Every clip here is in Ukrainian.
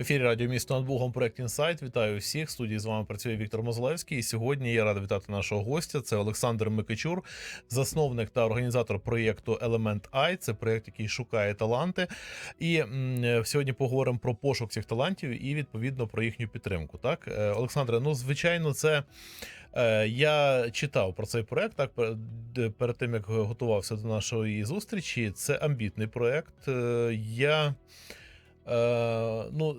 Ефірі радіо місто над Богом проект інсайт. Вітаю всіх. В студії з вами працює Віктор Мозолевський. І сьогодні я радий вітати нашого гостя. Це Олександр Микичур, засновник та організатор проєкту Елемент Ай. Це проєкт, який шукає таланти. І м, сьогодні поговоримо про пошук цих талантів і відповідно про їхню підтримку. Так, Е, Олександре, ну звичайно, це. Е, Я читав про цей проект так пер- перед тим як готувався до нашої зустрічі. Це амбітний проект. Е, Я е, ну.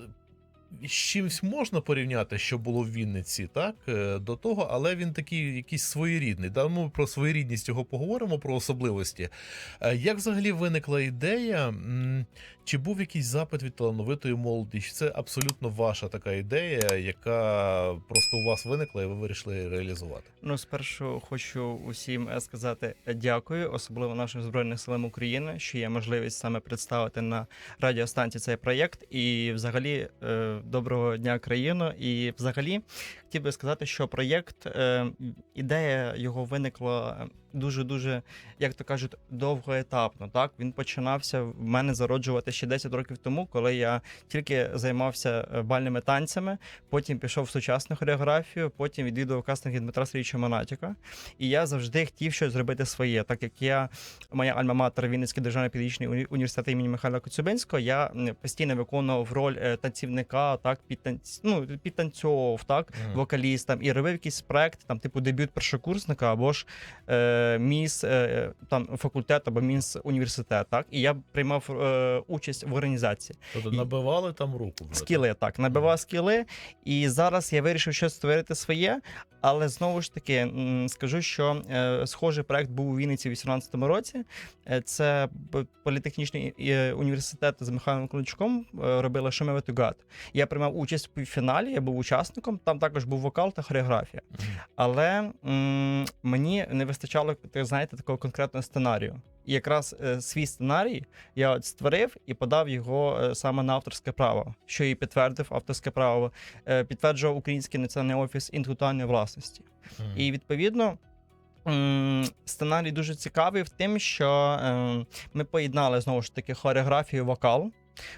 З чимось можна порівняти, що було в Вінниці, так е, до того, але він такий якийсь своєрідний. Да, ми про своєрідність його поговоримо, про особливості. Е, Як взагалі виникла ідея? Чи був якийсь запит від талановитої молоді? Чи це абсолютно ваша така ідея, яка просто у вас виникла, і ви вирішили реалізувати? Ну, спершу хочу усім е, сказати дякую, особливо нашим збройним силам України, що є можливість саме представити на радіостанції цей проєкт. І, взагалі, доброго дня, країно. І, взагалі, хотів би сказати, що проєкт, е, ідея його виникла дуже дуже, як то кажуть, довгоетапно. Так він починався в мене зароджувати ще 10 років тому, коли я тільки займався е, бальними танцями. Потім пішов в сучасну хореографію, потім відвідував кастинг від Дмитра Сергійовича Монатіка. І я завжди хотів щось зробити своє, так як я, моя альма-матер Вінницький державний педагогічний уні- університет імені Михайла Коцюбинського, я постійно виконував роль е, танцівника, так підтанць... ну, підтанцьовував, так, Мгм. вокалістам і робив якийсь проект, там, типу дебют першокурсника або ж е, міс е, там факультет або міс університет. Так, і я приймав е, участь в організації. Тобто І- набивали там руку. Скіли так, набивав скіли, і зараз я вирішив щось створити своє. Але знову ж таки скажу, що е, схожий проект був у Вінниці у 2018 році. Це політехнічний університет з Михайлом Кличком робили Шумеве Тугат. Я приймав участь у півфіналі, я був учасником. Там також був вокал та хореографія. Але м, мені не вистачало, так знаєте, такого конкретного сценарію. І якраз е, свій сценарій я от створив і подав його е, саме на авторське право, що і підтвердив авторське право, е, підтверджував Український національний офіс інтелектуальної власності. Мгм. І відповідно. м, Сценарій дуже цікавий в тим, що е, ми поєднали знову ж таки хореографію, вокал,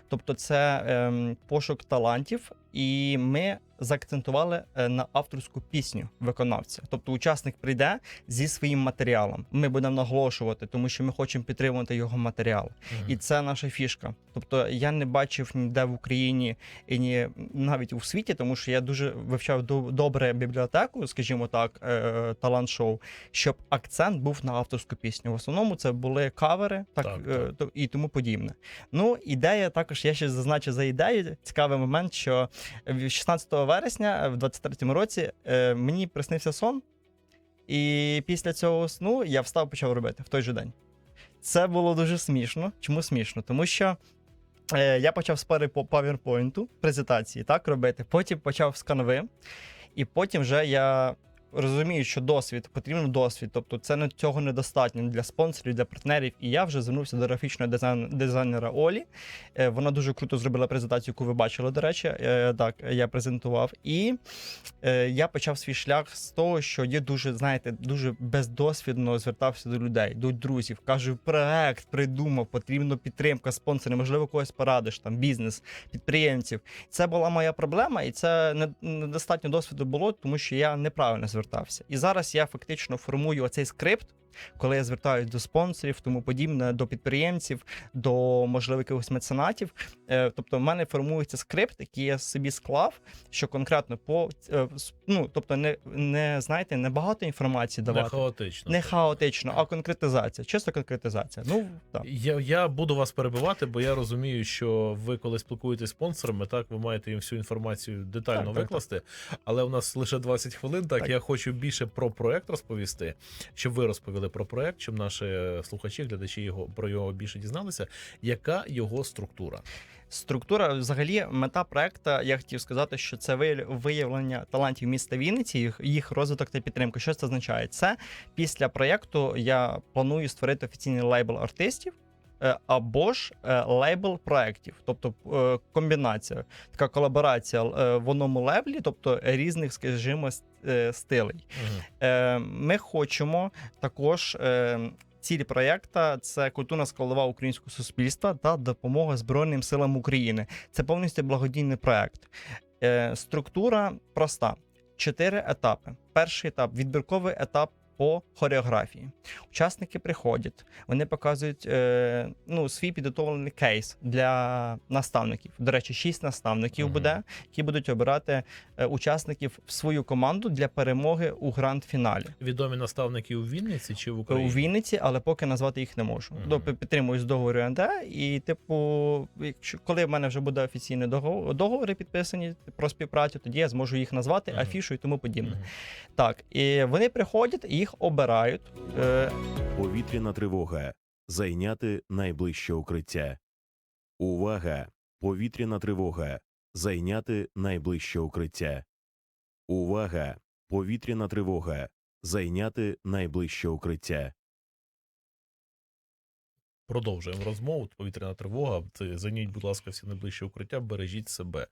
тобто це е, пошук талантів, і ми заакцентували е, на авторську пісню виконавця. Тобто учасник прийде зі своїм матеріалом. Ми будемо наголошувати, тому що ми хочемо підтримувати його матеріал. Мгм. І це наша фішка. Тобто я не бачив ніде в Україні і ні навіть у світі, тому що я дуже вивчав до- добре бібліотеку, скажімо так, е, талант-шоу, щоб акцент був на авторську пісню. В основному це були кавери, так, Так, е, так. і тому подібне. Ну, ідея також я ще зазначу за ідею. Цікавий момент, що 16 вересня, в 23-му році, е, мені приснився сон. І після цього сну я встав почав робити в той же день. Це було дуже смішно. Чому смішно? Тому що е, я почав з пари по PowerPoint презентації так робити, потім почав з канви, і потім вже я. Розумію, що досвід потрібен досвід, тобто це цього недостатньо для спонсорів, для партнерів. І я вже звернувся до графічного дизайн, дизайнера Олі. Е, вона дуже круто зробила презентацію, яку ви бачили, до речі. Е, так, я презентував. І е, я почав свій шлях з того, що я дуже, знаєте, дуже бездосвідно звертався до людей, до друзів. Кажу, проект придумав, потрібна підтримка, спонсори, можливо, когось порадиш, там бізнес, підприємців. Це була моя проблема, і це недостатньо досвіду було, тому що я неправильно звертався. І зараз я фактично формую оцей скрипт. Коли я звертаюся до спонсорів, тому подібне, до підприємців, до можливо якихось меценатів. Е, тобто, в мене формується скрипт, який я собі склав, що конкретно по е, ну, тобто, не, не знаєте, не багато інформації Не давати, хаотично. не хаотично, а конкретизація, чисто конкретизація. Ну так. Я, я буду вас перебивати, бо я розумію, що ви, коли спілкуєтесь з спонсорами, так ви маєте їм всю інформацію детально Так, так, викласти. Але у нас лише 20 хвилин. Так, Так. я хочу більше про проект розповісти, щоб ви розповіли про проект, щоб наші слухачі, глядачі його про його більше дізналися. Яка його структура? Структура, взагалі, мета проекту, я хотів сказати, що це вияв- виявлення талантів міста Вінниці, їх, їх розвиток та підтримка. Що це означає? Це після проєкту я планую створити офіційний лейбл артистів. Е, Або ж е, лейбл проєктів, тобто е, комбінація, така колаборація в одному лейблі, тобто різних, скажімо, стилей. Е, Ми хочемо також ціль проєкту це культурна складова українського суспільства та допомога Збройним силам України. Це повністю благодійний проєкт. Структура проста: чотири етапи. Перший етап відбірковий етап. По хореографії учасники приходять, вони показують е, ну, свій підготовлений кейс для наставників. До речі, шість наставників Мгм. буде, які будуть обирати е, учасників в свою команду для перемоги у гранд-фіналі. Відомі наставники у Вінниці чи в Україні? У Вінниці, але поки назвати їх не можу. Мгм. Тобто підтримуюсь договору НД, і, типу, якщо коли в мене вже буде офіційний договор, договори підписані про співпрацю, тоді я зможу їх назвати Мгм. афішу і тому подібне. Мгм. Так, і вони приходять, і їх обирають. Е, Повітряна тривога. Зайняти найближче укриття. Увага! Повітряна тривога. Зайняти найближче укриття. Увага! Повітряна тривога. Зайняти найближче укриття. Продовжуємо розмову. Повітряна тривога. Зайніть, будь ласка, всі найближче укриття, бережіть себе.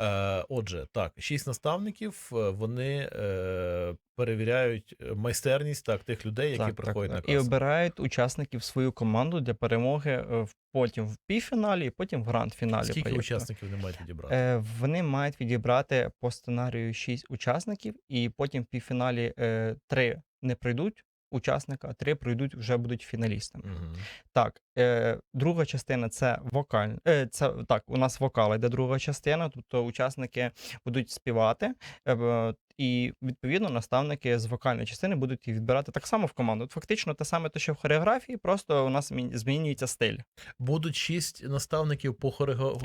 Е, отже, так, шість наставників. е, Вони е, перевіряють майстерність так тих людей, які так, приходять так, на і обирають учасників свою команду для перемоги е, в- потім в півфіналі, і потім в гранд-фіналі. Скільки проєкту. учасників не мають відібрати? Е, Вони мають відібрати по сценарію 6 учасників, і потім в півфіналі е, 3 не пройдуть учасника, три пройдуть вже будуть фіналістами. Мгм. Так, е, друга частина це вокаль. Е, це так, у нас вокал йде друга частина, тобто учасники будуть співати. Е, і відповідно наставники з вокальної частини будуть їх відбирати так само в команду. От Фактично те саме, те, що в хореографії, просто у нас змінюється стиль. Будуть шість наставників по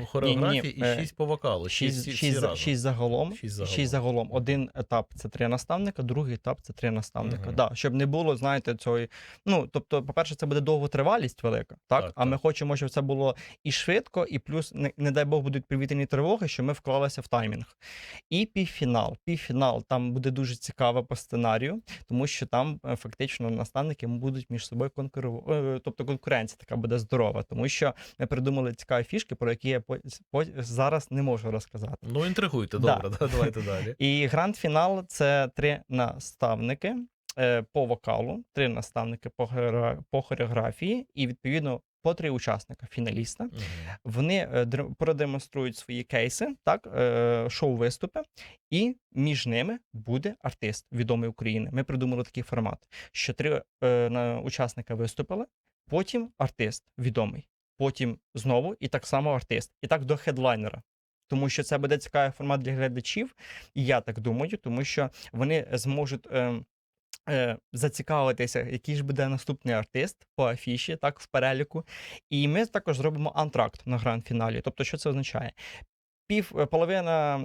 хореографії і е, шість по вокалу. Шість, шість, за- разом. шість загалом. Шість Шість загалом. загалом. Один етап це три наставника, другий етап це три наставника. Мгм. Да, щоб не було, знаєте, цієї. Ну, тобто, по-перше, це буде довготривалість велика, так? Так, а ми хочемо, щоб це було і швидко, і плюс, не, не дай Бог, будуть повітряні тривоги, що ми вклалися в таймінг. І півфінал. Півфінал там буде дуже цікаво по сценарію, тому що там е, фактично наставники будуть між собою конкурувати. Тобто конкуренція така буде здорова, тому що ми придумали цікаві фішки, про які я зараз не можу розказати. Ну, інтригуйте, Да. добре, да, давайте далі. І гранд-фінал це три наставники е, по вокалу, три наставники по, по хореографії, і відповідно по три учасника фіналіста. Мгм. Вони е, продемонструють свої кейси, так, е, шоу-виступи, і між ними буде артист відомий України. Ми придумали такий формат, що три е, учасника виступили, потім артист відомий, потім знову і так само артист. І так до хедлайнера. Тому що це буде цікавий формат для глядачів, і я так думаю, тому що вони зможуть. Е, е, Зацікавитися, який ж буде наступний артист по афіші, так в переліку. І ми також зробимо антракт на гранд-фіналі. Тобто, що це означає? Пів е, половина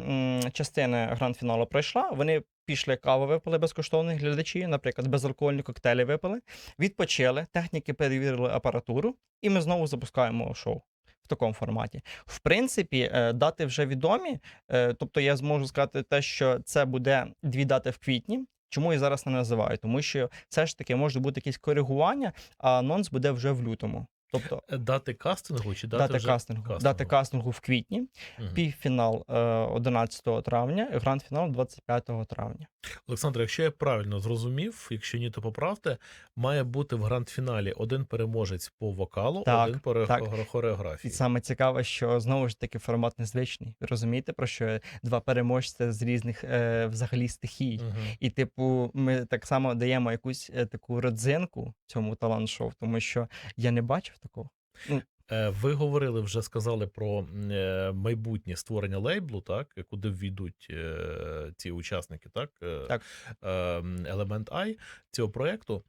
частини гранд-фіналу пройшла. Вони пішли каву випили безкоштовні глядачі, наприклад, безалкогольні коктейлі випили, відпочили, техніки перевірили апаратуру, і ми знову запускаємо шоу. В такому форматі. В принципі, е, дати вже відомі. е, Тобто я зможу сказати те, що це буде дві дати в квітні. Чому я зараз не називаю? Тому що все ж таки може бути якісь коригування, а анонс буде вже в лютому. Тобто Е, Дати кастингу чи дати, дати, вже... кастингу, кастингу. дати кастингу в квітні, Мгм. півфінал е, 11 травня, і гранд-фінал 25 травня. Олександр, якщо я правильно зрозумів, якщо ні, то поправте, має бути в гранд-фіналі один переможець по вокалу, Так, один по так. хор- І хореографії. саме цікаве, що знову ж таки формат незвичний. Ви розумієте, про що два переможця з різних е, взагалі стихій. Мгм. І, типу, ми так само даємо якусь е, таку родзинку цьому талант-шоу, тому що я не бачив такого. Е, Ви говорили, вже сказали про е, майбутнє створення лейблу, так куди ввійдуть е, ці учасники, так, Е, Так. елемент I цього проекту.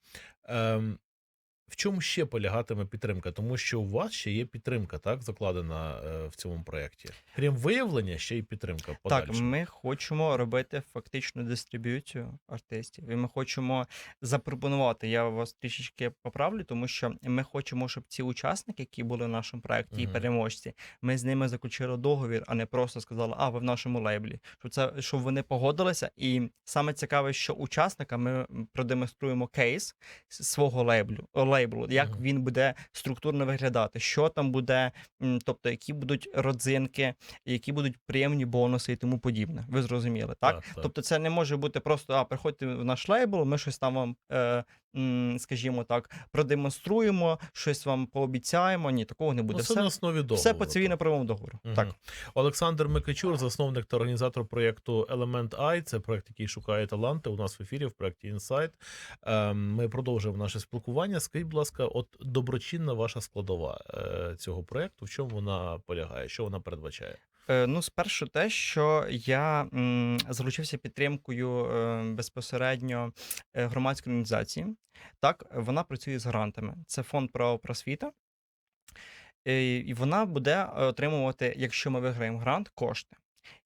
В чому ще полягатиме підтримка? Тому що у вас ще є підтримка, так закладена е, в цьому проєкті. Крім виявлення, ще й підтримка. Так, ми хочемо робити фактичну дистриб'юцію артистів, і ми хочемо запропонувати. Я вас трішечки поправлю, тому що ми хочемо, щоб ці учасники, які були в нашому проєкті, і переможці, ми з ними заключили договір, а не просто сказали, а ви в нашому лейблі. Щоб це щоб вони погодилися. І саме цікаве, що учасникам ми продемонструємо кейс свого лейблю, лейблу, як Мгм. він буде структурно виглядати, що там буде, тобто які будуть родзинки, які будуть приємні бонуси і тому подібне. Ви зрозуміли, так? Так, так. Тобто, це не може бути просто: а приходьте в наш лейбл, ми щось там вам е, скажімо так, продемонструємо, щось вам пообіцяємо. Ні, такого не буде. Ну, це все, на основі договору. все по цивільно-правовому договору. Мгм. Так. Олександр Микичур, засновник та організатор проєкту Element I. Це проєкт, який шукає таланти. У нас в ефірі в проєкті Insight. Ем, Ми продовжуємо наше спілкування. Скажіть, будь ласка, от доброчинна ваша складова е, цього проєкту, в чому вона полягає? Що вона передбачає? Е, Ну, спершу те, що я м, залучився підтримкою е, безпосередньо е, громадської організації. Так, вона працює з грантами. Це фонд правопросвіта. Е, І вона буде отримувати, якщо ми виграємо грант, кошти.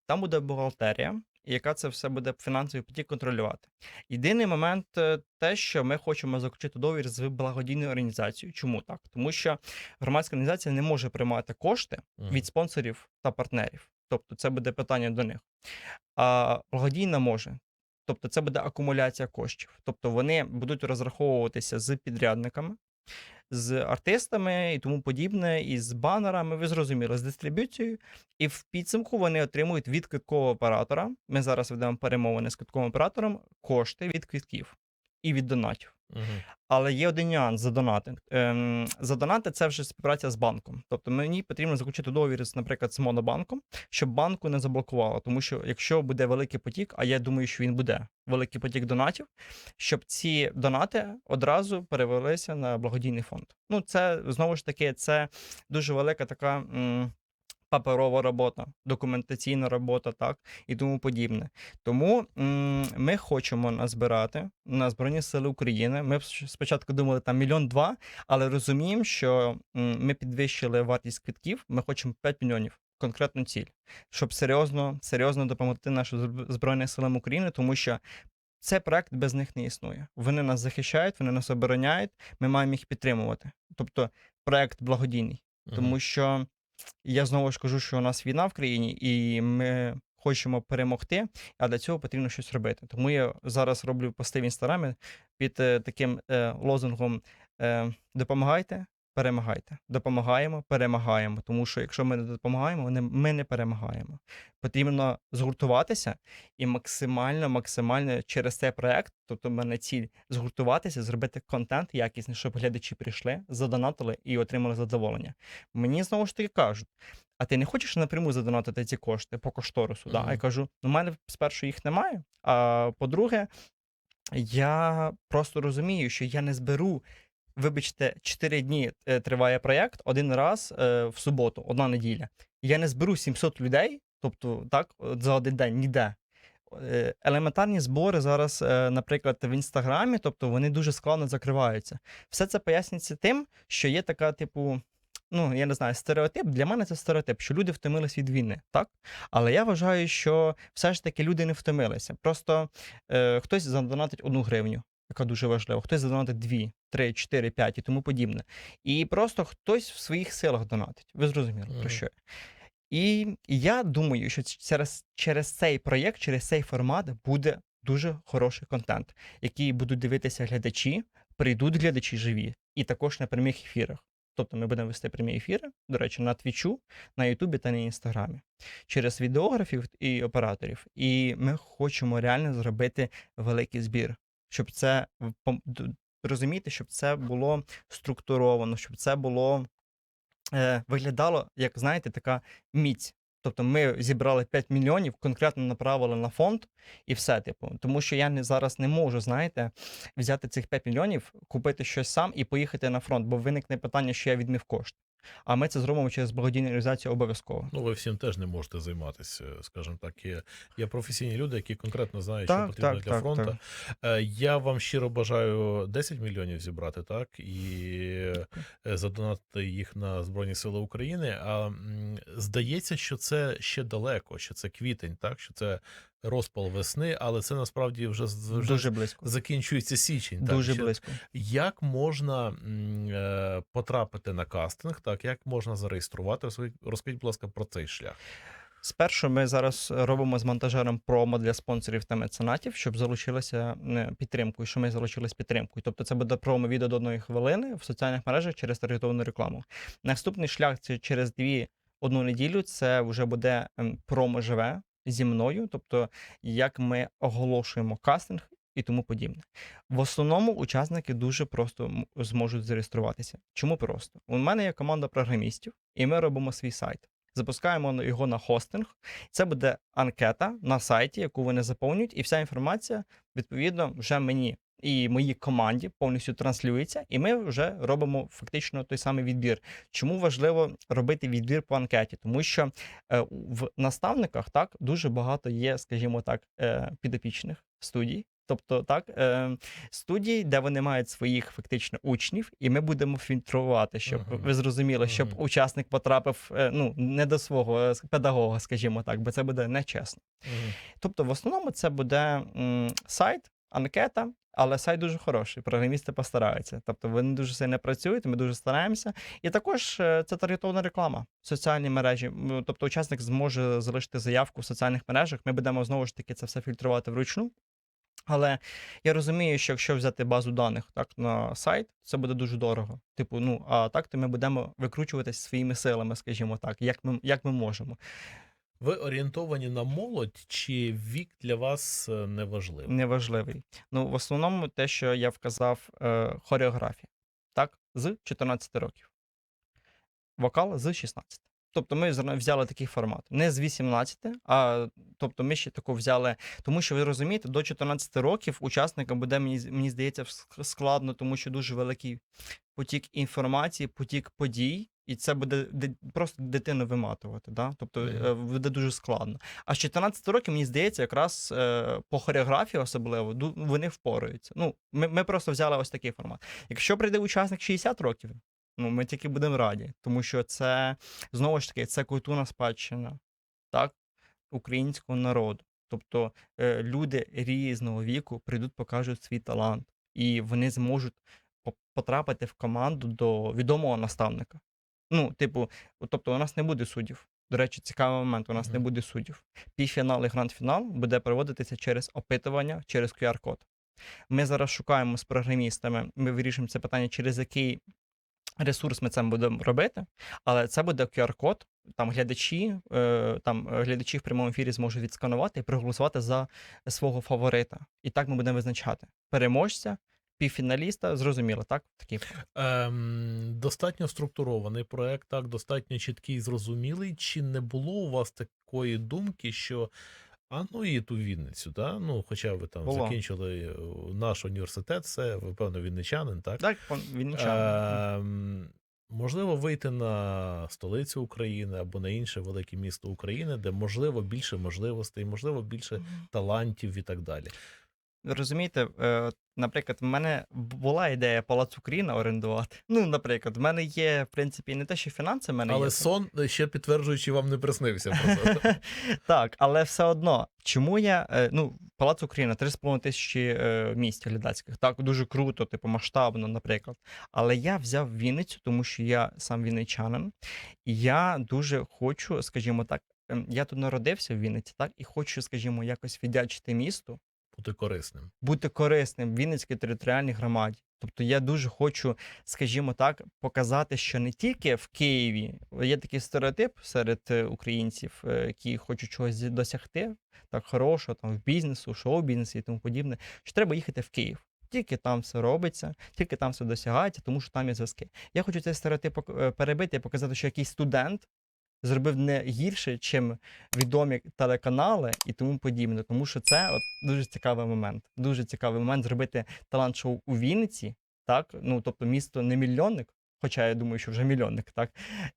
Там буде бухгалтерія, яка це все буде фінансовий потік контролювати. Єдиний момент е, те, що ми хочемо заключити договір з благодійною організацією. Чому так? Тому що громадська організація не може приймати кошти від спонсорів та партнерів. Тобто це буде питання до них. А благодійна може. Тобто це буде акумуляція коштів. Тобто вони будуть розраховуватися з підрядниками, з артистами і тому подібне, і з банерами, ви зрозуміли, з дистриб'юцією. І в підсумку вони отримують від квиткового оператора. Ми зараз ведемо перемовини з квитковим оператором кошти від квитків і від донатів. Мгм. Але є один нюанс за донати. Ем, за донати це вже співпраця з банком. Тобто мені потрібно заключити договір, наприклад, з монобанком, щоб банку не заблокувало. Тому що якщо буде великий потік, а я думаю, що він буде великий потік донатів, щоб ці донати одразу перевелися на благодійний фонд. Ну, це знову ж таки, це дуже велика така. м, Паперова робота, документаційна робота, так і тому подібне. Тому м, ми хочемо назбирати на Збройні Сили України. Ми спочатку думали там мільйон два, але розуміємо, що м, ми підвищили вартість квитків. Ми хочемо 5 мільйонів. Конкретну ціль, щоб серйозно, серйозно допомогти нашим Збройним силам України, тому що цей проект без них не існує. Вони нас захищають, вони нас обороняють. Ми маємо їх підтримувати. Тобто, проект благодійний. Тому що я знову ж кажу, що у нас війна в країні, і ми хочемо перемогти, а для цього потрібно щось робити. Тому я зараз роблю пости в інстаграмі під е, таким е, лозунгом е, допомагайте. Перемагайте, допомагаємо, перемагаємо. Тому що якщо ми не допомагаємо, ми не, перемагаємо. Потрібно згуртуватися і максимально, максимально через цей проект, тобто в мене ціль згуртуватися, зробити контент якісний, щоб глядачі прийшли, задонатили і отримали задоволення. Мені знову ж таки кажуть: а ти не хочеш напряму задонатити ці кошти по кошторису? Да? А я кажу: ну, в мене спершу їх немає. А по-друге, я просто розумію, що я не зберу. Вибачте, 4 дні е, триває проєкт, один раз е, в суботу, одна неділя. Я не зберу 700 людей, тобто так, за один день ніде. Е, Елементарні збори зараз, наприклад, в інстаграмі, тобто вони дуже складно закриваються. Все це пояснюється тим, що є така, типу, ну я не знаю, стереотип. Для мене це стереотип, що люди втомились від війни, так? Але я вважаю, що все ж таки люди не втомилися. Просто е, хтось задонатить одну гривню, яка дуже важлива, хтось задонатить дві, три, чотири, п'ять і тому подібне. І просто хтось в своїх силах донатить. Ви зрозуміли, Мгм. про що. І я думаю, що через, через цей проєкт, через цей формат буде дуже хороший контент, який будуть дивитися глядачі, прийдуть глядачі живі, і також на прямих ефірах. Тобто ми будемо вести прямі ефіри, до речі, на Твічу, на Ютубі та на Інстаграмі через відеографів і операторів. І ми хочемо реально зробити великий збір, щоб це розуміти, щоб це було структуровано, щоб це було е, виглядало, як знаєте, така міць. Тобто ми зібрали 5 мільйонів, конкретно направили на фонд і все, типу. Тому що я не зараз не можу, знаєте, взяти цих 5 мільйонів, купити щось сам і поїхати на фронт, бо виникне питання, що я відмив кошти. А ми це зробимо через благодійну організацію обов'язково. Ну, ви всім теж не можете займатися, скажімо так. Є, є професійні люди, які конкретно знають, Так, що потрібно так, для так, фронту. Е, Я вам щиро бажаю 10 мільйонів зібрати, так, і е, задонатити їх на Збройні Сили України. А здається, що це ще далеко, що це квітень, так, що це розпал весни, але це насправді вже, вже Дуже близько. закінчується січень. Дуже так, близько. Як можна е, потрапити на кастинг, так, як можна зареєструвати? Розкажіть, будь ласка, про цей шлях. Спершу ми зараз робимо з монтажером промо для спонсорів та меценатів, щоб залучилися е, підтримкою, що ми залучились підтримкою. Тобто це буде промо до одної хвилини в соціальних мережах через таргетовану рекламу. Наступний шлях це через дві одну неділю. Це вже буде ем, промо живе зі мною. Тобто, як ми оголошуємо кастинг. і тому подібне. В основному учасники дуже просто зможуть зареєструватися. Чому просто? У мене є команда програмістів, і ми робимо свій сайт. Запускаємо його на хостинг. Це буде анкета на сайті, яку вони заповнюють, і вся інформація відповідно вже мені і моїй команді повністю транслюється, і ми вже робимо фактично той самий відбір. Чому важливо робити відбір по анкеті? Тому що е, в наставниках так дуже багато є, скажімо так, е, підопічних студій. Тобто так, е, студій, де вони мають своїх фактично учнів, і ми будемо фільтрувати, щоб ви зрозуміли, щоб учасник потрапив ну, не до свого педагога, скажімо так, бо це буде нечесно. Тобто, в основному це буде сайт, анкета, але сайт дуже хороший. Програмісти постараються. Тобто вони дуже сильно працюють, ми дуже стараємося. І також е, це таргетована реклама, соціальні мережі. Тобто, учасник зможе залишити заявку в соціальних мережах. Ми будемо знову ж таки це все фільтрувати вручну. Але я розумію, що якщо взяти базу даних так на сайт, це буде дуже дорого. Типу, ну а так то ми будемо викручуватись своїми силами, скажімо так, як ми як ми можемо. Ви орієнтовані на молодь, чи вік для вас е, не важливий? неважливий. Ну, в основному те, що я вказав, е, хореографія, так, з 14 років. Вокал з 16. Тобто ми взяли такий формат. Не з 18, а тобто ми ще таку взяли. Тому що ви розумієте, до 14 років учасникам буде, мені, мені здається, складно, тому що дуже великий потік інформації, потік подій, і це буде просто дитину виматувати. Да? Тобто Мгм. е, буде дуже складно. А з 14 років, мені здається, якраз е, по хореографії особливо вони впораються. Ну, ми, ми просто взяли ось такий формат. Якщо прийде учасник 60 років, ну ми тільки будемо раді, тому що це знову ж таки це культурна спадщина так, українського народу. Тобто е, люди різного віку прийдуть, покажуть свій талант, і вони зможуть потрапити в команду до відомого наставника. Ну, типу, тобто, у нас не буде суддів. До речі, цікавий момент. У нас не буде суддів. Півфінал і гранд-фінал буде проводитися через опитування, через QR-код. Ми зараз шукаємо з програмістами, ми вирішуємо це питання, через який ресурс ми це будемо робити, але це буде QR-код. Там глядачі, е, там е, глядачі в прямому ефірі зможуть відсканувати і проголосувати за свого фаворита. І так ми будемо визначати переможця, півфіналіста. Зрозуміло, так? Такий Ем, достатньо структурований проект, так, достатньо чіткий і зрозумілий. Чи не було у вас такої думки, що а ну і ту Вінницю, да? ну, хоча ви там Було. закінчили е, наш університет, це ви певно вінничанин, так? так, він нічого. Ем, можливо, вийти на столицю України або на інше велике місто України, де можливо більше можливостей, можливо, більше талантів і так далі. Розумієте, е, наприклад, в мене була ідея палац Україна орендувати. Ну, наприклад, в мене є, в принципі, не те, що фінанси в мене Але є. сон е, ще підтверджуючи, вам не приснився. Просто. так, але все одно, чому я. е, Ну, Палац Україна 3,5 тисячі місць глядацьких. Так, дуже круто, типу, масштабно, наприклад. Але я взяв Вінницю, тому що я сам вінничанин, і я дуже хочу, скажімо так, ем, я тут народився в Вінниці, так, і хочу, скажімо, якось віддячити місту. Бути корисним. бути корисним в Вінницькій територіальній громаді. Тобто я дуже хочу, скажімо так, показати, що не тільки в Києві є такий стереотип серед е, українців, е, які хочуть чогось досягти, так хорошого, там в бізнесу, шоу-бізнесі і тому подібне, що треба їхати в Київ. Тільки там все робиться, тільки там все досягається, тому що там є зв'язки. Я хочу цей стереотип е, перебити і показати, що якийсь студент зробив не гірше, чим відомі телеканали і тому подібне. Тому що це от дуже цікавий момент. Дуже цікавий момент зробити талант-шоу у Вінниці, так? Ну, тобто місто не мільйонник, хоча я думаю, що вже мільйонник, так?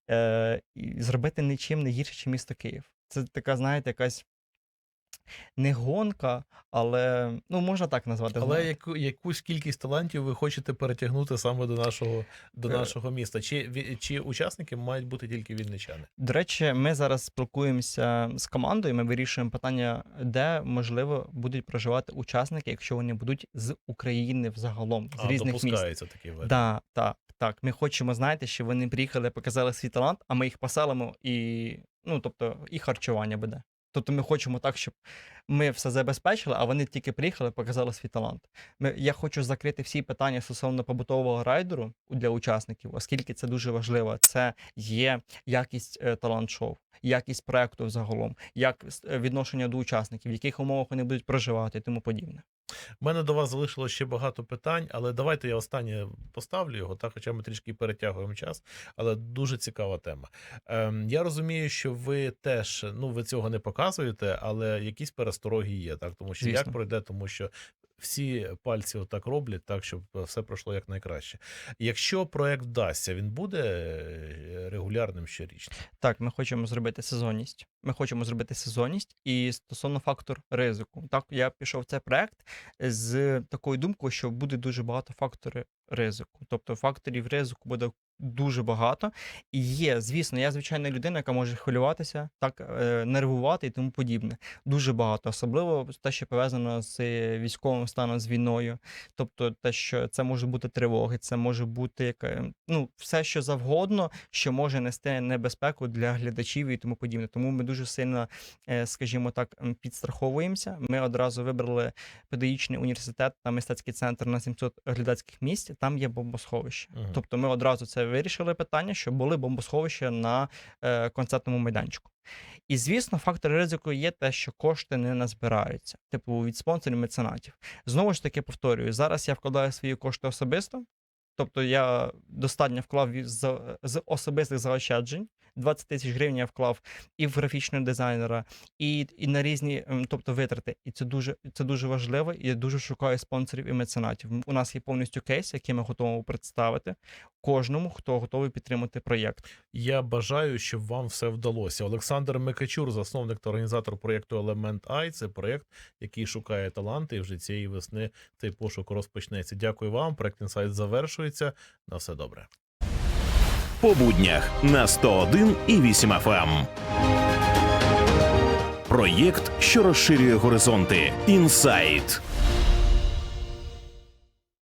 Е, і зробити нічим не гірше, чим місто Київ. Це така, знаєте, якась не гонка, але ну, можна так назвати. Але яку, якусь кількість талантів ви хочете перетягнути саме до нашого, до Е. нашого міста? Чи, чи учасники мають бути тільки вінничани? До речі, ми зараз спілкуємося з командою. Ми вирішуємо питання, де можливо будуть проживати учасники, якщо вони будуть з України взагалом, з А, різних міст. такий варіант. Да, так, так. Ми хочемо, знаєте, що вони приїхали, показали свій талант, а ми їх поселимо і ну, тобто, і харчування буде. Тобто ми хочемо так, щоб ми все забезпечили, а вони тільки приїхали, показали свій талант. Ми, я хочу закрити всі питання стосовно побутового райдеру для учасників, оскільки це дуже важливо. Це є якість е, талант-шоу. якість проекту загалом, як е, відношення до учасників, в яких умовах вони будуть проживати і тому подібне. У мене до вас залишилось ще багато питань, але давайте я останнє поставлю його, так, хоча ми трішки перетягуємо час, але дуже цікава тема. Ем, я розумію, що ви теж, ну ви цього не показуєте, але якісь перестороги є, так, тому що як пройде, тому що всі пальці отак роблять, так, щоб все пройшло якнайкраще. Якщо проект вдасться, він буде е, регулярним щорічно. Так, ми хочемо зробити сезонність. Ми хочемо зробити сезонність і стосовно фактор ризику. Так, я пішов в цей проект з такою думкою, що буде дуже багато факторів ризику. Тобто факторів ризику буде дуже багато. І є, звісно, я звичайна людина, яка може хвилюватися, так е, нервувати і тому подібне. Дуже багато, особливо те, що пов'язано з військовим станом з війною. Тобто, те, що це може бути тривоги, це може бути яке, ну, все, що завгодно, що може нести небезпеку для глядачів і тому подібне. Тому ми дуже сильно, е, скажімо так, підстраховуємося. Ми одразу вибрали педагогічний університет та мистецький центр на 700 глядацьких місць. Там є бомбосховище. Мгм. Тобто, ми одразу це вирішили питання, щоб були бомбосховища на е, концертному майданчику. І звісно, фактор ризику є те, що кошти не назбираються, типу від спонсорів меценатів. Знову ж таки повторюю, зараз я вкладаю свої кошти особисто. Тобто я достатньо вклав з, з особистих заощаджень. 20 тисяч гривень я вклав і в графічного дизайнера, і, і на різні ем, тобто, витрати. І це дуже, це дуже важливо. І я дуже шукаю спонсорів і меценатів. У нас є повністю кейс, який ми готові представити кожному, хто готовий підтримати проєкт. Я бажаю, щоб вам все вдалося. Олександр Микачур, засновник та організатор проєкту Елемент Ай. Це проєкт, який шукає таланти, і вже цієї весни цей пошук розпочнеться. Дякую вам. Проєкт інсайт завершується. На все добре. по буднях на 101 і 8 FM. Проєкт, що розширює горизонти. Інсайт.